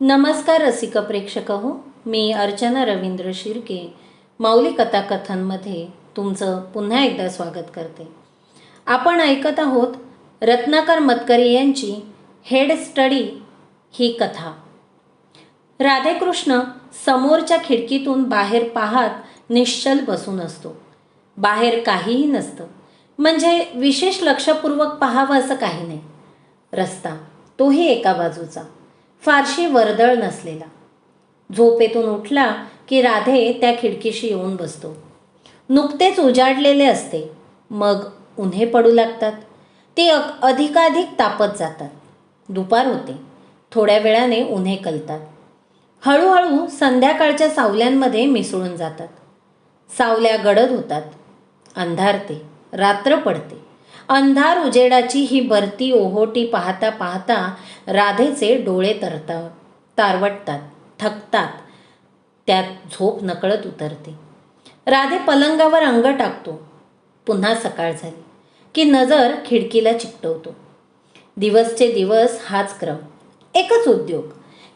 नमस्कार रसिक प्रेक्षक हो मी अर्चना रवींद्र शिर्के. माऊली कथाकथनमध्ये तुमचं पुन्हा एकदा स्वागत करते. आपण ऐकत आहोत रत्नाकर मतकरी यांची हेड स्टडी ही कथा. राधेकृष्ण समोरच्या खिडकीतून बाहेर पाहत निश्चल बसून असतो. बाहेर काहीही नसतं. म्हणजे विशेष लक्षपूर्वक पाहावं असं काही नाही. रस्ता तोही एका बाजूचा. फारशी वर्दळ नसलेला. झोपेतून उठला की राधे त्या खिडकीशी येऊन बसतो. नुकतेच उजाडलेले असते. मग उन्हे पडू लागतात. ते अक अधिकाधिक तापत जातात. दुपार होते. थोड्या वेळाने उन्हे कलतात. हळूहळू संध्याकाळच्या सावल्यांमध्ये मिसळून जातात. सावल्या गडद होतात. अंधारते. रात्र पडते. अंधार उजेडाची ही भरती ओहोटी पाहता पाहता राधेचे डोळे तरता तारवटतात थकतात. त्यात झोप नकळत उतरते. राधे पलंगावर अंग टाकतो. पुन्हा सकाळ झाली. की नजर खिडकीला चिकटवतो. दिवसचे दिवस हाच क्रम. एकच उद्योग.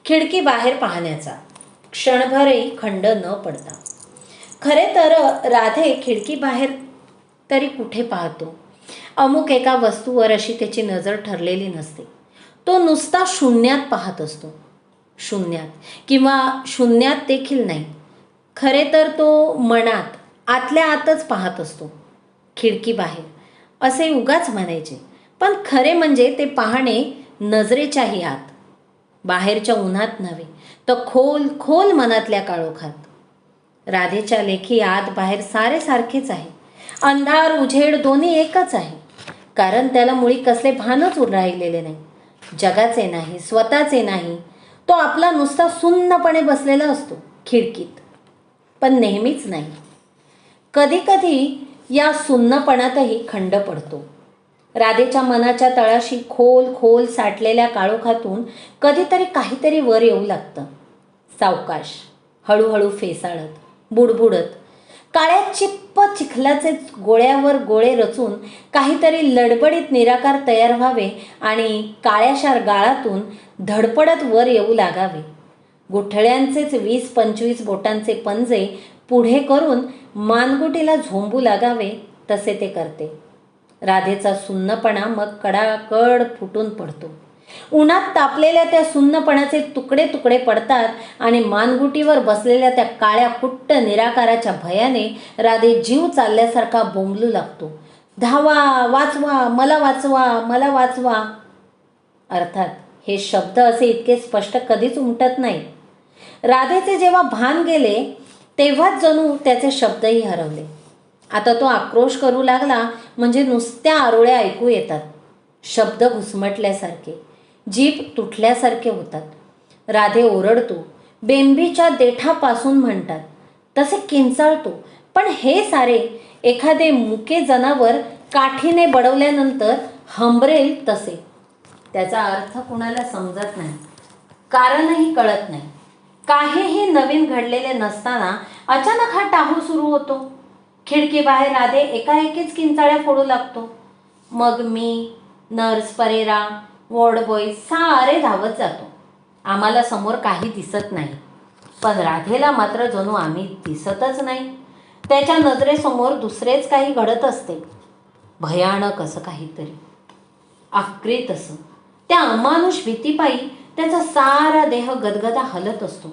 खिडकी बाहेर पाहण्याचा. क्षणभरही खंड न पडता. खरे तर राधे खिडकी बाहेर तरी कुठे पाहतो? अमुक एका वस्तूवर अशी त्याची नजर ठरलेली नसते. तो नुसता शून्यात पाहत असतो. शून्यात. किंवा शून्यात देखील नाही. खरे तर तो मनात आतल्या आतच पाहत असतो. खिडकी बाहेर. असे उगाच म्हणायचे. पण खरे म्हणजे ते पाहणे नजरेच्याही आत. बाहेरच्या उन्हात नव्हे तर खोल खोल मनातल्या काळोखात. राधेच्या लेखी आत बाहेर सारे सारखेच आहे. अंधार उझेड दोन्ही एकच आहे. कारण त्याला मुळी कसले भानच राहिलेले नाही. जगाचे नाही स्वतःचे नाही. तो आपला नुसता सुन्नपणे बसलेला असतो खिडकीत. पण नेहमीच नाही. कधीकधी या सुन्नपणातही खंड पडतो. राधेच्या मनाच्या तळाशी खोल खोल साठलेल्या काळोखातून कधीतरी काहीतरी वर येऊ लागतं. सावकाश हळूहळू फेसाळत बुडबुडत काळ्या चिप्प चिखलाचे गोळ्यावर गोळे रचून काहीतरी लडबडीत निराकार तयार व्हावे आणि काळ्याशार गाळातून धडपडत वर येऊ लागावे. गुठळ्यांचेच वीस पंचवीस बोटांचे पंजे पुढे करून मानगुटीला झोंबू लागावे तसे ते करते. राधेचा सुन्नपणा मग कडाकड फुटून पडतो. उन्हात तापलेल्या त्या सुन्नपणाचे तुकडे तुकडे पडतात आणि मानगुटीवर बसलेल्या त्या काळ्या कुट्ट निराकाराच्या भयाने राधे जीव चालल्यासारखा बोंबलू लागतो. धावा वाचवा मला वाचवा मला वाचवा. अर्थात हे शब्द असे इतके स्पष्ट कधीच उमटत नाही. राधेचे जेव्हा भान गेले तेव्हाच जणू त्याचे शब्दही हरवले. आता तो आक्रोश करू लागला म्हणजे नुसत्या आरोळ्या ऐकू येतात. शब्द घुसमटल्यासारखे. जीभ तुटल्यासारखे होतात. राधे ओरडतो बेंबीच्या देठापासून म्हणतात. तसे किंचाळतो. पण हे सारे एखादे मुके जनावर काठीने बडवल्यानंतर हंबरेल तसे. त्याचा अर्थ कुणाला समजत नाही. कारणही कळत नाही. काहीही नवीन घडलेले नसताना अचानक हा टाहू सुरू होतो. खिडकी बाहेर राधे एकाएकीच किंचाळ्या फोडू लागतो. मग मी नर्स परेरा वॉर्ड बॉय सारे धावत जातो. आम्हाला समोर काही दिसत नाही. पण राधेला मात्र जणू आम्ही दिसतच नाही. त्याच्या नजरेसमोर दुसरेच काही घडत असते. भयानक असं काहीतरी. आक्रीत असं. त्या अमानुष भीतीपायी त्याचा सारा देह गदगदा हलत असतो.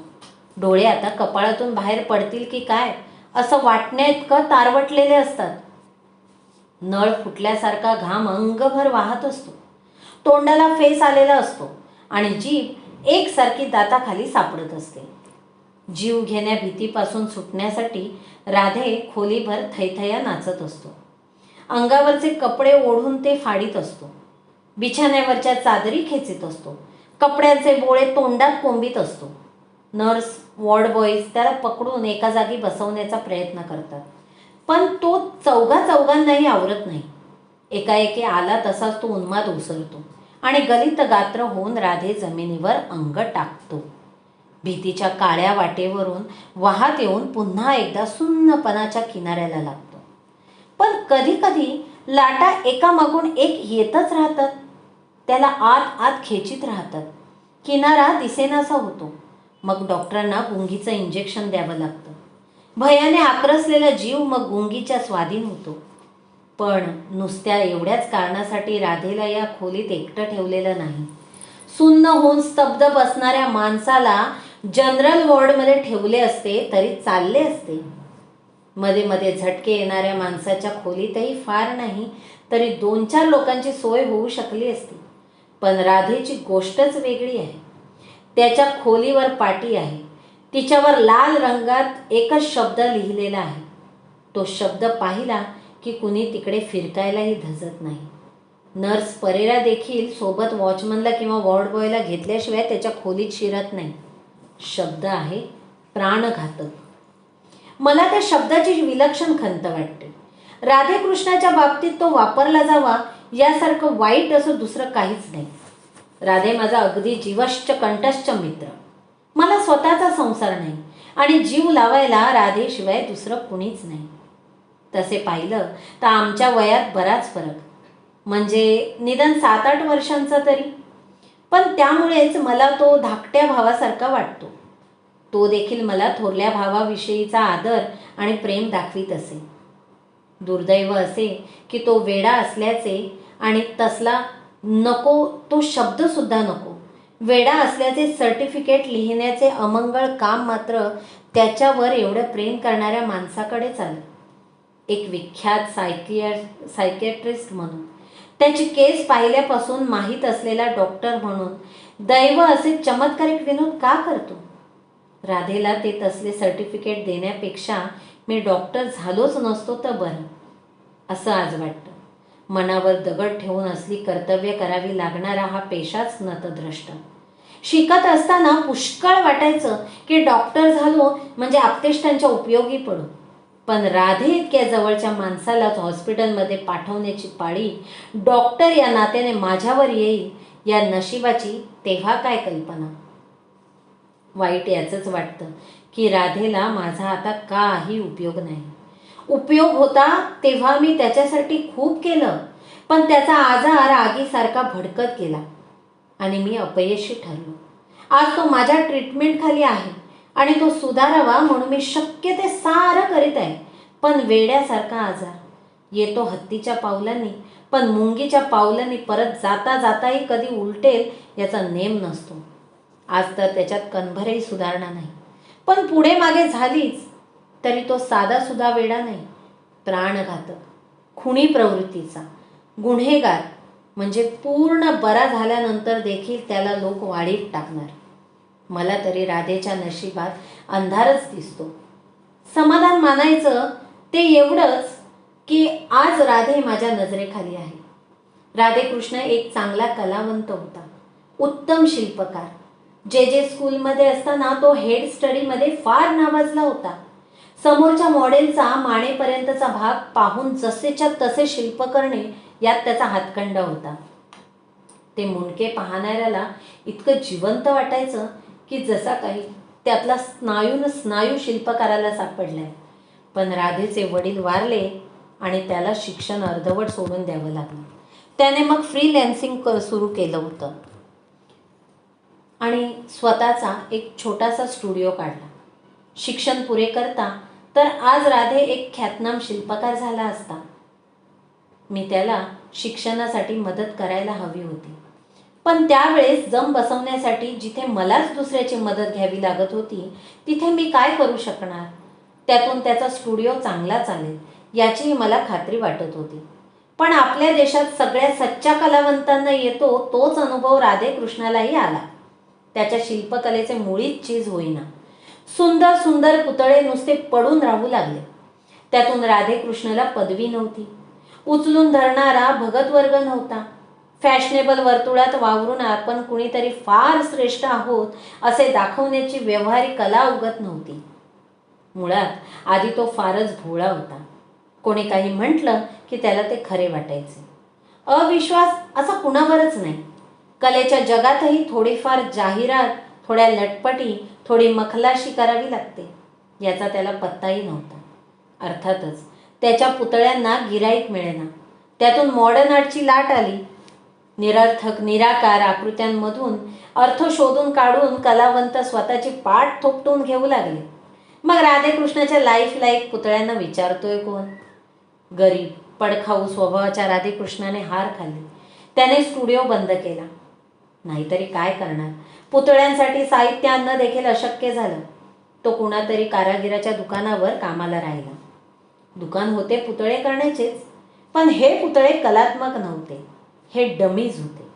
डोळे आता कपाळातून बाहेर पडतील की काय असं वाटण्याइतकं तारवटलेले असतात. नळ फुटल्यासारखा घाम अंगभर वाहत असतो. तोंडाला फेस आलेला असतो आणि जीभ एकसारखी दाताखाली सापडत असते. जीव घेण्या भीतीपासून सुटण्यासाठी राधे खोलीभर थैथया नाचत असतो. अंगावरचे कपडे ओढून ते फाडीत असतो. बिछाण्यावरच्या चादरी खेचीत असतो. कपड्यांचे बोळे तोंडात कोंबीत असतो. नर्स वॉर्ड बॉईज त्याला पकडून एका जागी बसवण्याचा प्रयत्न करतात. पण तो चौघा चौघांनाही आवरत नाही. एकाएकी आला तसाच तो उन्माद उसळतो आणि गलित गात्र होऊन राधे जमिनीवर अंग टाकतो. भीतीच्या काळ्या वाटेवरून वाहत येऊन पुन्हा एकदा सुन्नपणाच्या किनाऱ्याला लागतो. पण कधी कधी लाटा एकामागून एक येतच राहतात. त्याला आत आत खेचीत राहतात. किनारा दिसेनासा होतो. मग डॉक्टरांना गुंगीचं इंजेक्शन द्यावं लागतं. भयाने आक्रसलेला जीव मग गुंगीच्या स्वाधीन होतो. पण नुसत्या एवढ्याच कारणासाठी राधेला या खोलीत एकटं ठेवलेलं नाही. सुन्न होऊन स्तब्ध बसणाऱ्या माणसाला जनरल वॉर्डमध्ये ठेवले असते तरी चालले असते. मध्ये मध्ये झटके येणाऱ्या माणसाच्या खोलीतही फार नाही तरी दोन चार लोकांची सोय होऊ शकली असती. पण राधेची गोष्टच वेगळी आहे. त्याच्या खोलीवर पाटी आहे. तिच्यावर लाल रंगात एकच शब्द लिहिलेला आहे. तो शब्द पाहिला की कुणी तिकडे फिरकायलाही धजत नाही. नर्स परेरा देखील सोबत वॉचमनला किंवा वॉर्ड बॉयला घेतल्याशिवाय त्याच्या खोलीत शिरत नाही. शब्द आहे प्राणघातक मला त्या शब्दाची विलक्षण खंत वाटते. राधेकृष्णाच्या बाबतीत तो वापरला जावा यासारखं वाईट असं दुसरं काहीच नाही. राधे माझा अगदी जीवश्च कंठश्च मित्र. मला स्वतःचा संसार नाही आणि जीव लावायला राधेशिवाय दुसरं कुणीच नाही. तसे पाहिलं तर आमच्या वयात बराच फरक. म्हणजे निदान सात आठ वर्षांचा तरी. पण त्यामुळेच मला तो धाकट्या भावासारखा वाटतो. तो देखील मला थोरल्या भावाविषयीचा आदर आणि प्रेम दाखवीत असे. दुर्दैव असे की तो वेडा असल्याचे आणि तसला नको तो शब्दसुद्धा नको. वेडा असल्याचे सर्टिफिकेट लिहिण्याचे अमंगळ काम मात्र त्याच्यावर एवढं प्रेम करणाऱ्या माणसाकडे चाललं एक विख्यात सायकियर सायकॅट्रिस्ट म्हणून. त्याची केस पाहिल्यापासून माहीत असलेला डॉक्टर म्हणून दैव असे चमत्कारिक विनोद का करतो? राधेला ते तसले सर्टिफिकेट देण्यापेक्षा मी डॉक्टर झालोच नसतो तर बरं असं आज वाटतं. मनावर दगड ठेवून असली कर्तव्य करावी लागणारा हा पेशाच नतद्रष्ट. शिकत असताना पुष्कळ वाटायचं की डॉक्टर झालो म्हणजे आपतेष्टांच्या उपयोगी पडू. पण राधे इतक्या जवळच्या माणसालाच हॉस्पिटलमध्ये पाठवण्याची पाळी डॉक्टर या नात्याने माझ्यावर येईल या नशिबाची तेव्हा काय कल्पना? वाईट याचंच वाटतं की राधेला माझा आता काही उपयोग नाही. उपयोग होता तेव्हा मी त्याच्यासाठी खूप केलं पण त्याचा आजार आगीसारखा भडकत गेला आणि मी अपयशी ठरलो. आज तो माझ्या ट्रीटमेंटखाली आहे. आणि तो सुधारावा म्हणून मी शक्य ते सारं करीत आहे. पण वेड्यासारखा आजार. येतो हत्तीच्या पावलांनी पण मुंगीच्या पावलांनी परत जाता जाताही कधी उलटेल याचा नेम नसतो. आज तर त्याच्यात कणभरही सुधारणा नाही. पण पुढे मागे झालीच तरी तो साधा सुद्धा वेडा नाही. प्राणघातक खुणी प्रवृत्तीचा गुन्हेगार म्हणजे पूर्ण बरा झाल्यानंतर देखील त्याला लोक वाढीत टाकणार. मला तरी राधेच्या नशिबात अंधारच दिसतो. समाधान मानायचं ते एवढंच की आज राधे माझ्या नजरेखाली आहे. राधेकृष्ण एक चांगला कलावंत होता. उत्तम शिल्पकार. जे जे स्कूलमध्ये असताना तो हेड स्टडीमध्ये फार नावाजला होता. समोरच्या मॉडेलचा मानेपर्यंतचा भाग पाहून जसेच्या तसे शिल्प करणे यात त्याचा हातखंड होता. ते मुंडके पाहणाऱ्याला इतकं जिवंत वाटायचं की जसा काही त्यातला स्नायून स्नायू शिल्पकाराला सापडलाय. पण राधेचे वडील वारले आणि त्याला शिक्षण अर्धवट सोडून द्यावं लागलं. त्याने मग फ्रीलॅन्सिंग क सुरू केलं होतं. आणि स्वतःचा एक छोटासा स्टुडिओ काढला. शिक्षण पुरे करता तर आज राधे एक ख्यातनाम शिल्पकार झाला असता. मी त्याला शिक्षणासाठी मदत करायला हवी होती. पण त्यावेळेस जम बसवण्यासाठी जिथे मलाच दुसऱ्याची मदत घ्यावी लागत होती तिथे मी काय करू शकणार? त्यातून त्याचा स्टुडिओ चांगला चालेल याचीही मला खात्री वाटत होती. पण आपल्या देशात सगळ्या सच्च्या कलावंतांना येतो तोच अनुभव राधेकृष्णालाही आला. त्याच्या शिल्पकलेचे मुळीच चीज होईना. सुंदर सुंदर पुतळे नुसते पडून राहू लागले. त्यातून राधे कृष्णाला पदवी नव्हती. उचलून धरणारा भगत वर्ग नव्हता. फॅशनेबल वर्तुळात वावरून आपण कुणीतरी फार श्रेष्ठ आहोत असे दाखवण्याची व्यवहारिक कला उगत नव्हती. मुळात आधी तो फारच भोळा होता. कोणी काही म्हटलं की त्याला ते खरे वाटायचे. अविश्वास असा कुणावरच नाही. कलेच्या जगातही थोडीफार जाहिरात थोड्या लटपटी थोडी मखलाशी करावी लागते. याचा त्याला पत्ताही नव्हता. अर्थातच त्याच्या पुतळ्यांना गिराईक मिळेना. त्यातून मॉडर्न आर्टची लाट आली. निरर्थक निराकार आकृत्यांमधून अर्थ शोधून काढून कलावंत स्वतःची पाठ थोपटून घेऊ लागले. मग राधेकृष्णाच्या लाईफ लाईक पुतळ्यांना विचारतोय कोण? गरीब पडखाऊ स्वभावाच्या राधेकृष्णाने हार खाल्ली. त्याने स्टुडिओ बंद केला. नाहीतरी काय करणार? पुतळ्यांसाठी साहित्य आणणं देखील अशक्य झालं. तो कुणातरी कारागिराच्या दुकानावर कामाला राहिला. दुकान होते पुतळे करण्याचेच. पण हे पुतळे कलात्मक नव्हते. हे डमीज होते.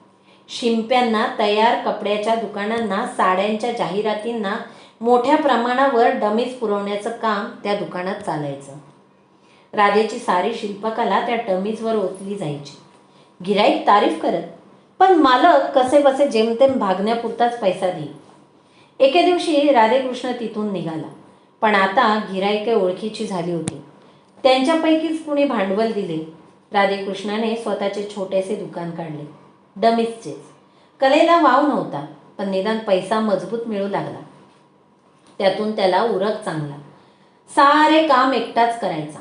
शिंप्यांना तयार कपड्याच्या दुकानांना साड्यांच्या जाहिरातींना मोठ्या प्रमाणावर डमीज पुरवण्याचं काम त्या दुकानात चालायचं. राधेची सारी शिल्पकला त्या डमीजवर ओतली जायची. गिराईक तारीफ करत पण मालक कसे बसे जेमतेम भागण्यापुरताच पैसा देईल. एके दिवशी राधेकृष्ण तिथून निघाला. पण आता गिराईके ओळखीची झाली होती. त्यांच्यापैकीच कुणी भांडवल दिले राधेकृष्णाने स्वतःचे छोटेसे दुकान काढले. डमीजचेच. कलेला वाव नव्हता पण निदान पैसा मजबूत मिळू लागला. त्यातून त्याला उरक चांगला. सारे काम एकटाच करायचा.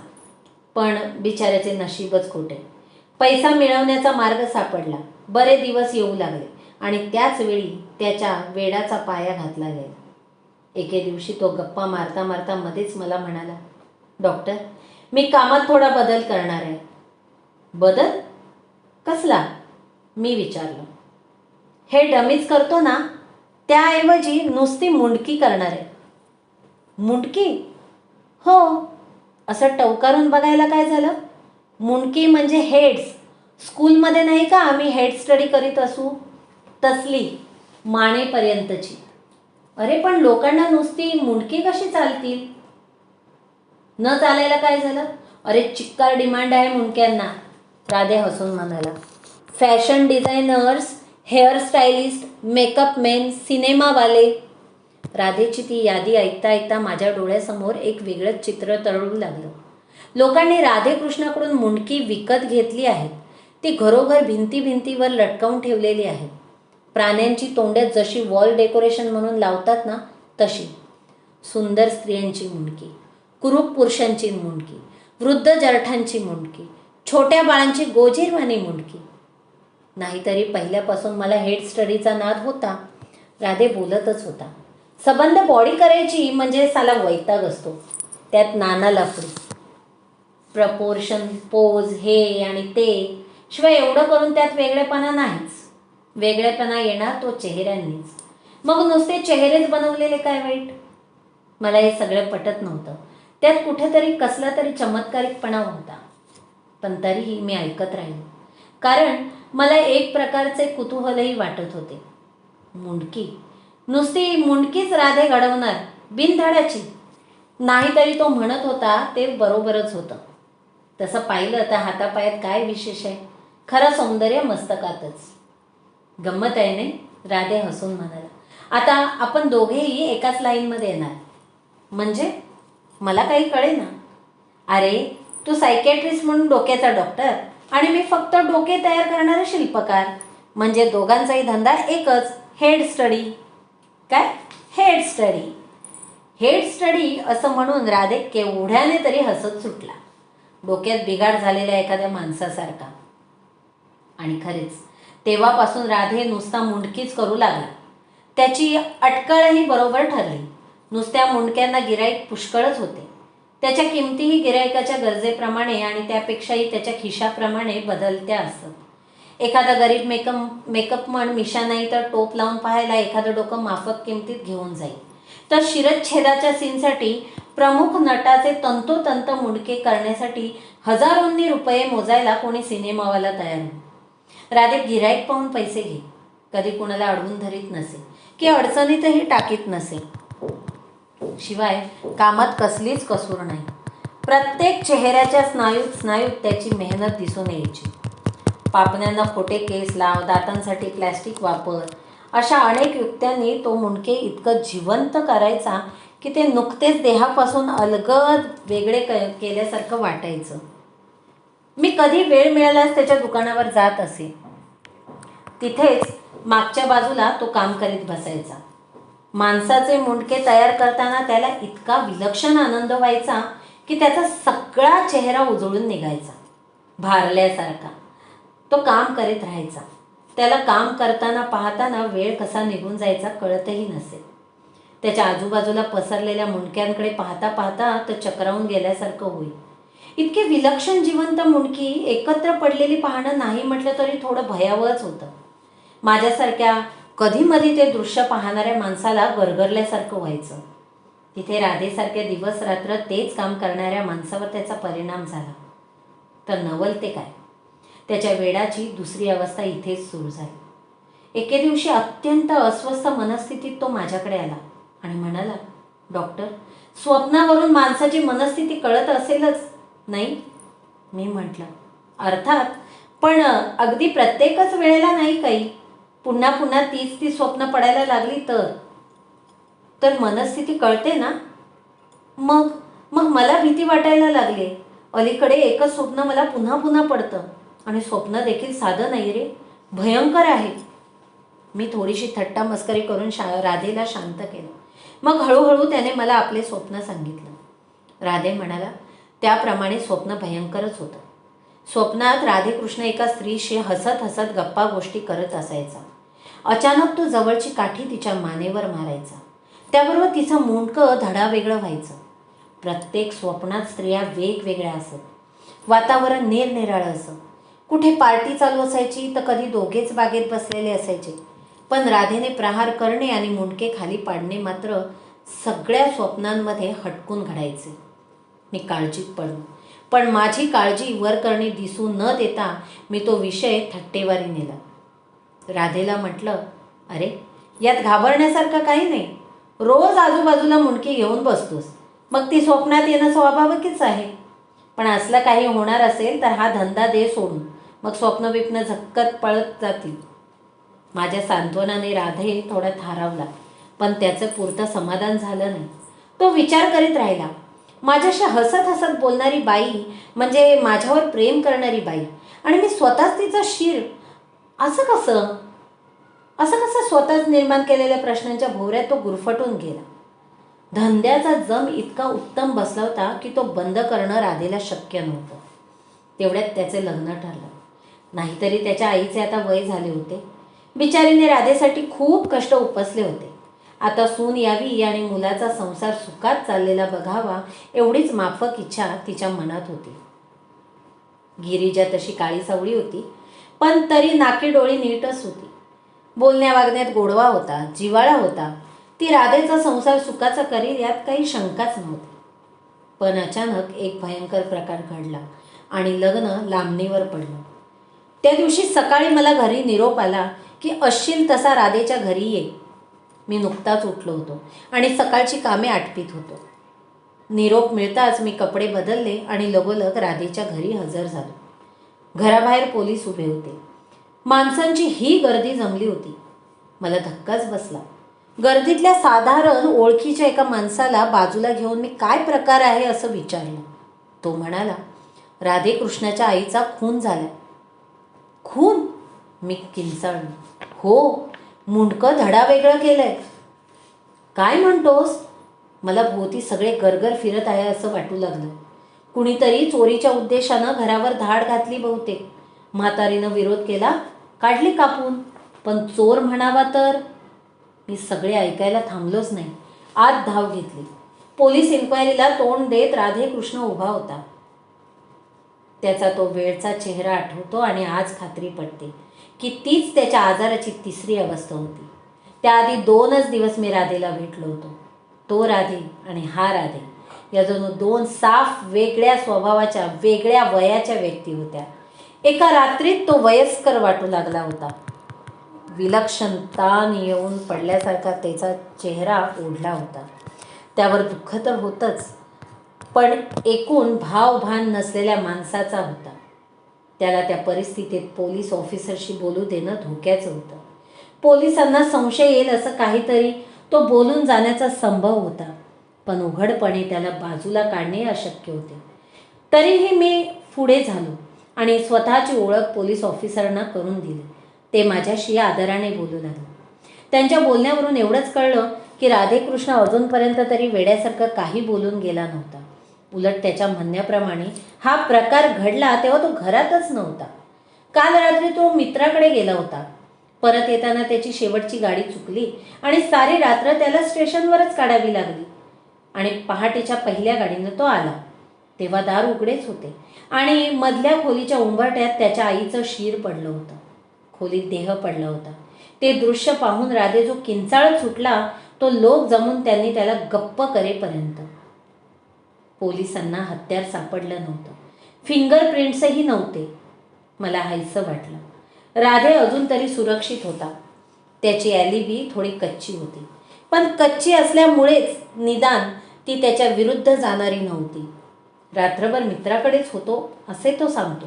पण बिचाऱ्याचे नशीबच खोटे. पैसा मिळवण्याचा मार्ग सापडला. बरे दिवस येऊ लागले आणि त्याच वेळी त्याच्या वेडाचा पाया घातला गेला. एके दिवशी तो गप्पा मारता मारता मध्येच मला म्हणाला डॉक्टर मी कामात थोडा बदल करणार आहे. बदल कसला? मी विचारलं. हे डमीज करतो ना त्याऐवजी नुसती मुंडकी करणार. आहे मुंडकी? हो. असं टवकारून बघायला काय झालं? मुंडकी म्हणजे हेड्स. स्कूलमध्ये नाही का आम्ही हेड स्टडी करीत असू? तसली. मानेपर्यंतची. अरे पण लोकांना नुसती मुंडकी कशी चालतील? न चालायला काय झालं? अरे चिक्कार डिमांड आहे मुंडक्यांना. राधे हसून म्हणाला. Fashion designers hairstylist makeup men सिनेमावाले. राधेची ती यादी ऐकता ऐकता माझ्या डोळ्यासमोर एक वेगळंच चित्र तरळू लागलं. लोकांनी राधेकृष्णाकडून मुंडकी विकत घेतली आहेत ती घरोघर भिंती भिंतीवर लटकावून ठेवलेली आहेत प्राण्यांची तोंड्यात जशी वॉल डेकोरेशन म्हणून लावतात ना तशी. सुंदर स्त्रियांची मुंडकी कुरूप पुरुषांची मुंडकी वृद्ध जरठांची मुंडकी छोट्या बाळांची गोजीरवाणी मुंडकी. नाहीतरी पहिल्यापासून मला हेड स्टडीचा नाद होता. राधे बोलतच होता. संबंध बॉडी करायची म्हणजे साला वैताग असतो. त्यात नाना लफडी प्रपोर्शन पोज हे आणि ते शिवाय एवढं करून त्यात वेगळेपणा नाहीच. वेगळेपणा येणार तो चेहऱ्यांनीच. मग नुसते चेहरेच बनवलेले काय वाईट? मला हे सगळं पटत नव्हतं. त्यात कुठेतरी कसला तरी चमत्कारिकपणा होता. पण तरीही मी ऐकत राहिलो कारण मला एक प्रकारचे कुतूहलही वाटत होते. मुंडकी. नुसती मुंडकीच राधे घडवणार बिनधाड्याची. नाहीतरी तो म्हणत होता ते बरोबरच होतं. तसं पाहिलं तर हातापायात काय विशेष आहे? खरं सौंदर्य मस्तकातच. गंमत आहे नाही? राधे हसून म्हणाला. आता आपण दोघेही एकाच लाईनमध्ये येणार. म्हणजे? मला काही कळे ना अरे तू सायकॅट्रिस्ट म्हणून डोक्याचा डॉक्टर आणि मी फक्त डोके तयार करणारा शिल्पकार. म्हणजे दोघांचाही धंदा एकच हेड स्टडी काय? हेड स्टडी हेड स्टडी असं म्हणून राधे केवढ्याने तरी हसत सुटला. डोक्यात बिघाड झालेल्या एखाद्या माणसासारखा. आणि खरेच तेव्हापासून राधे नुसता मुंडकीच करू लागला. त्याची अटकळही बरोबर ठरली. नुसत्या मुंडक्यांना गिराईक पुष्कळच होते. त्याच्या किमतीही गिरायकाच्या गरजेप्रमाणे आणि त्यापेक्षाही त्याच्या खिशाप्रमाणे बदलत्या असत. एखादा गरीब मेकअप मेकअप म्हण मिशा नाही तर टोप लावून पाहायला एखादं डोकं माफक किमतीत घेऊन जाईल. तर शिरच्छेदाच्या सीनसाठी प्रमुख नटाचे तंतोतंत मुंडके करण्यासाठी हजारोंनी रुपये मोजायला कोणी सिनेमावाला तयार नाही. राधे गिराईक पाहून पैसे घे. कधी कुणाला अडवून धरीत नसे. की अडचणीतही टाकीत नसे. शिवाय कामात कसलीच कसूर नाही. प्रत्येक चेहऱ्याच्या स्नायूत स्नायूत त्याची मेहनत दिसून यायची. पापण्यांना खोटे केस लाव दातांसाठी प्लॅस्टिक वापर अशा अनेक युक्त्यांनी तो मुंडके इतकं जिवंत करायचा की ते नुकतेच देहापासून अलगद वेगळे क केल्यासारखं वाटायचं. मी कधी वेळ मिळाल्यास त्याच्या दुकानावर जात असे. तिथेच मागच्या बाजूला तो काम करीत बसायचा. माणसाचे मुंडके तयार करताना त्याला इतका विलक्षण आनंद व्हायचा की त्याचा सगळा चेहरा उजळून निघायचा. भारल्यासारखा. तो काम करीत राहायचा. त्याला काम करताना पाहताना वेळ कसा निघून जायचा कळतही नसे. त्याच्या आजूबाजूला पसरलेल्या मुंडक्यांकडे पाहता पाहता तो चक्रावून गेल्यासारखं होईल इतके विलक्षण जिवंत मुंडकी एकत्र पडलेली पाहणं नाही म्हटलं तरी थोडं भयावहच होतं. माझ्यासारख्या कधीमधी ते दृश्य पाहणाऱ्या माणसाला गरगरल्यासारखं व्हायचं. तिथे राधेसारख्या दिवस रात्र तेच काम करणाऱ्या माणसावर त्याचा परिणाम झाला. तर नवल ते काय? त्याच्या वेडाची दुसरी अवस्था इथेच सुरू झाली. एके दिवशी अत्यंत अस्वस्थ मनस्थितीत तो माझ्याकडे आला आणि म्हणाला डॉक्टर स्वप्नावरून माणसाची मनस्थिती कळत असेलच नाही? मी म्हटलं अर्थात पण अगदी प्रत्येकच वेळेला नाही काही. पुन्हा पुन्हा तीच ती स्वप्न पडायला लागली तर. तर मनस्थिती कळते ना? मग मग मला भीती वाटायला लागली. अलीकडे एकच स्वप्न मला पुन्हा पुन्हा पडतं. आणि स्वप्न देखील साधं नाही रे. भयंकर आहे. मी थोडीशी थट्टा मस्करी करून शा राधेला शांत केलं. मग हळूहळू त्याने मला आपले स्वप्न सांगितलं. राधे म्हणाला त्याप्रमाणे स्वप्न भयंकरच होतं. स्वप्नात राधेकृष्ण एका स्त्रीशी हसत हसत गप्पा गोष्टी करत असायचा. अचानक तो जवळची काठी तिच्या मानेवर मारायचा. त्याबरोबर तिचं मुंडकं धडावेगळं व्हायचं. प्रत्येक स्वप्नात स्त्रिया वेगवेगळ्या असत. वातावरण निरनिराळं असं. कुठे पार्टी चालू असायची तर कधी दोघेच बागेत बसलेले असायचे. पण राधेने प्रहार करणे आणि मुंडके खाली पाडणे मात्र सगळ्या स्वप्नांमध्ये हटकून घडायचे. मी काळजीत पडलो. पण माझी काळजी वर करणे दिसू न देता मी तो विषय थट्टेवारी नेला. राधेला म्हटलं अरे यात घाबरण्यासारखं काही नाही. रोज आजूबाजूला मुंडकी घेऊन बसतोस. मग ती स्वप्नात येणं स्वाभाविकच आहे. पण असलं काही होणार असेल तर हा धंदा दे सोडून. मग स्वप्न बिप्न झक्कत पळत जातील. माझ्या सांत्वनाने राधे थोडा थारावला पण त्याचं पुरतं समाधान झालं नाही. तो विचार करीत राहिला माझ्याशी हसत हसत बोलणारी बाई म्हणजे माझ्यावर प्रेम करणारी बाई आणि मी स्वतःच तिचं शिर असं कसं? असं कसं स्वतःच निर्माण केलेल्या प्रश्नांच्या भोवऱ्यात तो गुरफटून गेला. धंद्याचा जम इतका उत्तम बसला होता की तो बंद करणं राधेला शक्य नव्हतं. तेवढ्यात त्याचे लग्न ठरलं. नाहीतरी त्याच्या आईचे आता वय झाले होते. बिचारीने राधेसाठी खूप कष्ट उपसले होते. आता सून यावी आणि मुलाचा संसार सुखात चाललेला बघावा एवढीच माफक इच्छा तिच्या मनात होती. गिरिजा तशी काळी सावळी होती. पण तरी नाकी डोळी नीटच होती. बोलण्या वागण्यात गोडवा होता जिवाळा होता. ती राधेचा संसार सुखाचा करील यात काही शंकाच नव्हती. पण अचानक एक भयंकर प्रकार घडला आणि लग्न लांबणीवर पडलं. त्या दिवशी सकाळी मला घरी निरोप आला की असशील तसा राधेच्या घरी ये. मी नुकताच उठलो होतो आणि सकाळची कामे आटपीत होतो. निरोप मिळताच मी कपडे बदलले आणि लगोलग राधेच्या घरी हजर झालो. घराबाहेर पोलीस उभे होते. माणसांची ही गर्दी जमली होती. मला धक्काच बसला. गर्दीतल्या साधारण ओळखीच्या एका माणसाला बाजूला घेऊन मी काय प्रकार आहे असं विचारलं. तो म्हणाला राधेकृष्णाच्या आईचा खून झाला खून? मी किंचाळलो हो मुंडकं धडा वेगळं केलंय. काय म्हणतोस? मला भोवती सगळे गरगर फिरत आहे असं वाटू लागलं. कुणीतरी चोरीच्या उद्देशानं घरावर धाड घातली बहुतेक. म्हातारीनं विरोध केला काढली कापून. पण चोर म्हणावा तर? मी सगळे ऐकायला थांबलोच नाही. आत धाव घेतली. पोलीस इन्क्वायरीला तोंड देत राधे कृष्ण उभा होता. त्याचा तो वेळचा चेहरा आठवतो आणि आज खात्री पडते की तीच त्याच्या आजाराची तिसरी अवस्था होती. त्याआधी दोनच दिवस मी राधेला भेटलो होतो. तो राधे आणि हा राधे. या जणू दोन साफ वेगळ्या स्वभावाच्या वेगळ्या वयाच्या व्यक्ती होत्या. एका रात्रीत तो वयस्कर वाटू लागला होता. विलक्षण ताण येऊन पडल्यासारखा त्याचा चेहरा ओढला होता. त्यावर दुःख तर होतंच पण एकूण भावभान नसलेल्या माणसाचा होता. त्याला त्या परिस्थितीत पोलीस ऑफिसरशी बोलू देणं धोक्याचं होतं. पोलिसांना संशय येईल असं काहीतरी तो बोलून जाण्याचा संभव होता. पण उघडपणे त्याला बाजूला काढणे अशक्य होते. तरीही मी पुढे झालो आणि स्वतःची ओळख पोलीस ऑफिसरांना करून दिली. ते माझ्याशी आदराने बोलू लागले. त्यांच्या बोलण्यावरून एवढंच कळलं की राधेकृष्ण अजूनपर्यंत तरी वेड्यासारखं काही बोलून गेला नव्हता. उलट त्याच्या म्हणण्याप्रमाणे हा प्रकार घडला तेव्हा तो घरातच नव्हता. काल रात्री तो मित्राकडे गेला होता. परत येताना त्याची शेवटची गाडी चुकली आणि सारी रात्र त्याला स्टेशनवरच काढावी लागली. आणि पहाटेच्या पहिल्या गाडीनं तो आला. तेव्हा दार उघडेच होते. आणि मधल्या खोलीच्या उंबरट्यात त्याच्या आईचं शीर पडलं होतं. खोलीत देह पडला होता. ते दृश्य पाहून राधे जो किंचाळ सुटला तो लोक जमून त्यांनी त्याला गप्प करेपर्यंत. पोलिसांना हत्यार सापडलं नव्हतं. फिंगरप्रिंट्सही नव्हते. मला हायसं वाटलं. राधे अजून तरी सुरक्षित होता. त्याची ॲलिबी थोडी कच्ची होती. पण कच्ची असल्यामुळेच निदान ती त्याच्या विरुद्ध जाणारी नव्हती. रात्रभर मित्राकडेच होतो असे तो सांगतो.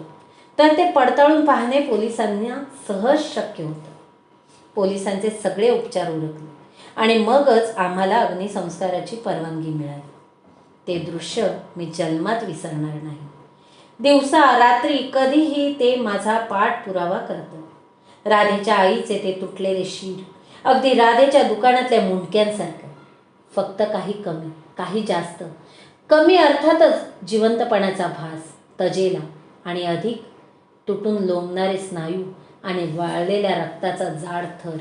तर ते पडताळून पाहणे पोलिसांना सहज शक्य होतं. पोलिसांचे सगळे उपचार उरकले आणि मगच आम्हाला अग्निसंस्काराची परवानगी मिळाली. ते दृश्य मी जन्मात विसरणार नाही. दिवसा रात्री कधीही ते माझा पाठपुरावा करतं. राधेच्या आईचे ते तुटलेले शीर अगदी राधेच्या दुकानातल्या मुंडक्यांसारखं फक्त काही कमी. काही जास्त. कमी अर्थातच जिवंतपणाचा भास तजेला आणि अधिक तुटून लोंबणारे स्नायू आणि वाळलेल्या रक्ताचा जाड थर.